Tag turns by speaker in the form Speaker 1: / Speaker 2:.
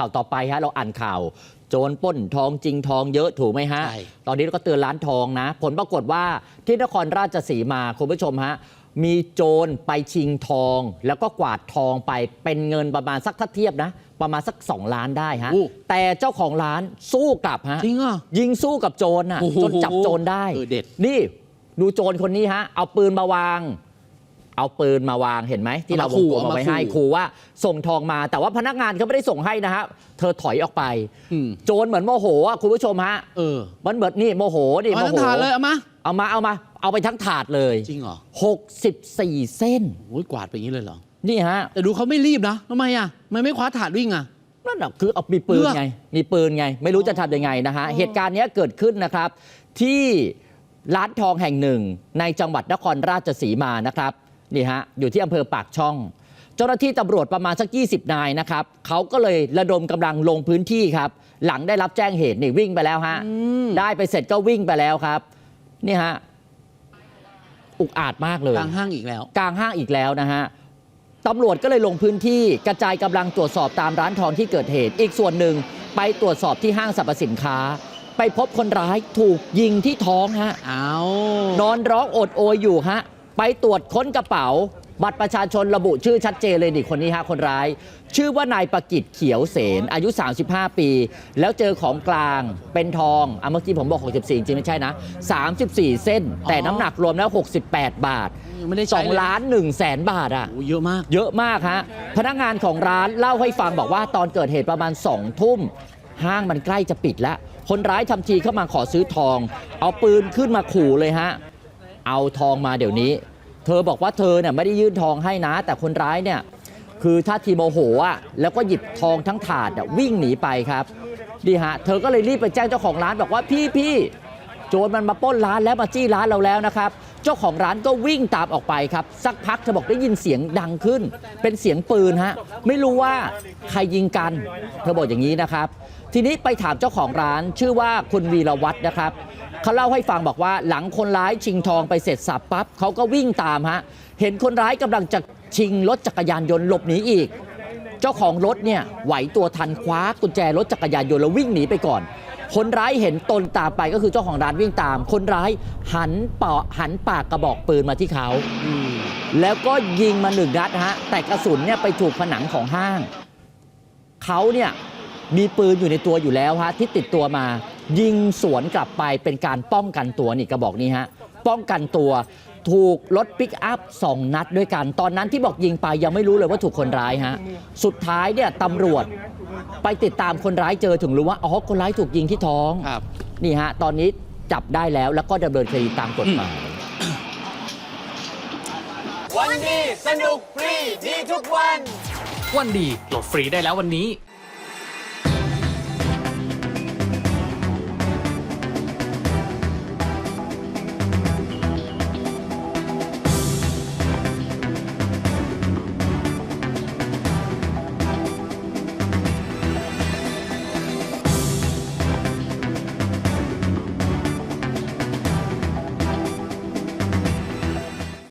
Speaker 1: ข่าวต่อไปฮะเราอ่านข่าว โจรปล้นทองจริงทองเยอะถูกไหมฮะ
Speaker 2: ใช่
Speaker 1: ตอนนี้เราก็เตือนร้านทองนะ ผลปรากฏว่าที่นครราชสีมาคุณผู้ชมฮะ มีโจรไปชิงทอง แล้วก็กวาดทองไปเป็นเงินประมาณสักถ้าเทียบนะ ประมาณสัก 2 ล้านได้ฮะ
Speaker 2: โอ้
Speaker 1: แต่เจ้าของร้านสู้กลับฮะ
Speaker 2: จริงเหรอ
Speaker 1: ยิงสู้กับโจรน่ะ
Speaker 2: โอ้โห
Speaker 1: จนจับโจรได้
Speaker 2: เออเด็ด
Speaker 1: นี่ ดูโจรคนนี้ฮะ เอาปืนมาวาง เอาปืนมาวางเห็นไหมที่เราวงกลมเอาไว้ให้ครูว่าส่งทองมา แต่ว่าพนักงานเขาไม่ได้ส่งให้นะฮะเธอถอยออกไป
Speaker 2: อืม
Speaker 1: โจรเหมือนโมโหอะคุณผู้ชมฮะ
Speaker 2: เออ
Speaker 1: มันเหมือนนี่โมโหนี่
Speaker 2: เอา
Speaker 1: โม
Speaker 2: ทั้
Speaker 1: โห
Speaker 2: งถาดเลยเอามา
Speaker 1: เอามาเอามา เอาไปทั้งถาดเลย
Speaker 2: จริงเหรอ
Speaker 1: 64เส้น
Speaker 2: โอ้ยกวาดไปอย่างนี้เลยเหรอ
Speaker 1: นี่ฮะ
Speaker 2: แต่ดูเขาไม่รีบนะทำไมอะทำไมันไม่คว้าถาดวิ่งอะ
Speaker 1: นั่นน่ะคือเอามีปืน
Speaker 2: เลือก
Speaker 1: ไง มีปืนไง ไม่รู้จะทำยังไงนะฮะ
Speaker 2: อ๋อ
Speaker 1: เหตุการณ์เนี้ยเกิดขึ้นนะครับ ที่ร้านทองแห่งหนึ่ง ในจังหวัดนครราชสีมานะครับ นี่ฮะอยู่ที่อำเภอปากช่อง เจ้าหน้าที่ตำรวจประมาณสัก 20 นายนะครับเขาก็เลยระดมกำลังลงพื้นที่ครับ หลังได้รับแจ้งเหตุนี่วิ่งไปแล้วฮะ
Speaker 2: ม
Speaker 1: ได้ไปเสร็จก็วิ่งไปแล้วครับ นี่ฮะอุกอาจมากเลย
Speaker 2: กลางห้างอีกแล้ว
Speaker 1: กลางห้างอีกแล้วนะฮะตำรวจก็เลยลงพื้นที่กระจายกำลังตรวจสอบตามร้านทองที่เกิดเหตุ อีกส่วนหนึ่งไปตรวจสอบที่ห้างสรรพสินค้า ไปพบคนร้ายถูกยิงที่ท้องฮะ
Speaker 2: เอา
Speaker 1: นอนร้องโอดโอยอยู่ฮะ ไปตรวจค้นกระเป๋า บัตรประชาชนระบุชื่อชัดเจนเลยนี่คนนี้ฮะคนร้าย ชื่อว่านายประกิตเขียวเสนอายุ 35 ปี แล้วเจอของกลางเป็นทองอะเมื่อกี้ผมบอก 64 จริงไม่ใช่นะ 34 เส้น แต่น้ำหนักรวมแล้ว 68 บาท
Speaker 2: ยังไม่ได้ใช้เลย
Speaker 1: 2ล้าน1แสนบาทอะ
Speaker 2: โอ้เยอะมาก
Speaker 1: เยอะมากฮะ พนักงานของร้านเล่าให้ฟังบอกว่าตอนเกิดเหตุประมาณสองทุ่ม ห้างมันใกล้จะปิดแล้ว คนร้ายทำทีเข้ามาขอซื้อทอง เอาปืนขึ้นมาขู่เลยฮะ เอาทองมาเดี๋ยวนี้ เธอบอกว่าเธอเนี่ยไม่ได้ยื่นทองให้นะ แต่คนร้ายเนี่ยคือท่าทีโมโหอะแล้วก็หยิบทองทั้งถาดอะวิ่งหนีไปครับดีฮะเธอก็เลยรีบไปแจ้งเจ้าของร้านบอกว่าพี่พี่โจรมันมาปล้นร้านแล้วมาจี้ร้านเราแล้วนะครับ เจ้าของร้านก็วิ่งตามออกไปครับ สักพักเธอบอกได้ยินเสียงดังขึ้น เป็นเสียงปืนฮะไม่รู้ว่าใครยิงกัน เธอบอกอย่างนี้นะครับ ทีนี้ไปถามเจ้าของร้านชื่อว่าคุณวีรวัตรนะครับ เขาเล่าให้ฟังบอกว่าหลังคนร้ายชิงทองไปเสร็จสับปั๊บเขาก็วิ่งตามฮะเห็นคนร้ายกำลังจะชิงรถจักรยานยนต์หลบหนีอีก เจ้าของรถเนี่ยไหวตัวทันคว้ากุญแจรถจักรยานยนต์แล้ววิ่งหนีไปก่อน คนร้ายเห็นตนตามไปก็คือเจ้าของร้านวิ่งตาม คนร้ายหันเปาะหันปากกระบอกปืนมาที่เขาแล้วก็ยิงมาหนึ่งนัดฮะแต่กระสุนเนี่ยไปถูกผนังของห้างเขาเนี่ยมีปืนอยู่ในตัวอยู่แล้วฮะที่ติดตัวมา ยิงสวนกลับไปเป็นการป้องกันตัวนี่กระบอกนี้ฮะป้องกันตัวถูกรถปิกอัพสองนัดด้วยกัน ตอนนั้นที่บอกยิงไปยังไม่รู้เลยว่าถูกคนร้ายฮะ สุดท้ายเนี่ยตำรวจไปติดตามคนร้ายเจอถึงรู้ว่าอ๋อคนร้ายถูกยิงที่ท้อง
Speaker 2: ครับ
Speaker 1: นี่ฮะ ตอนนี้จับได้แล้วแล้วก็ดำเนินคดีตามกฎหมาย
Speaker 3: วันดีสนุกฟรีดีทุกวัน
Speaker 4: วันดีโหลดฟรีได้แล้ววันนี้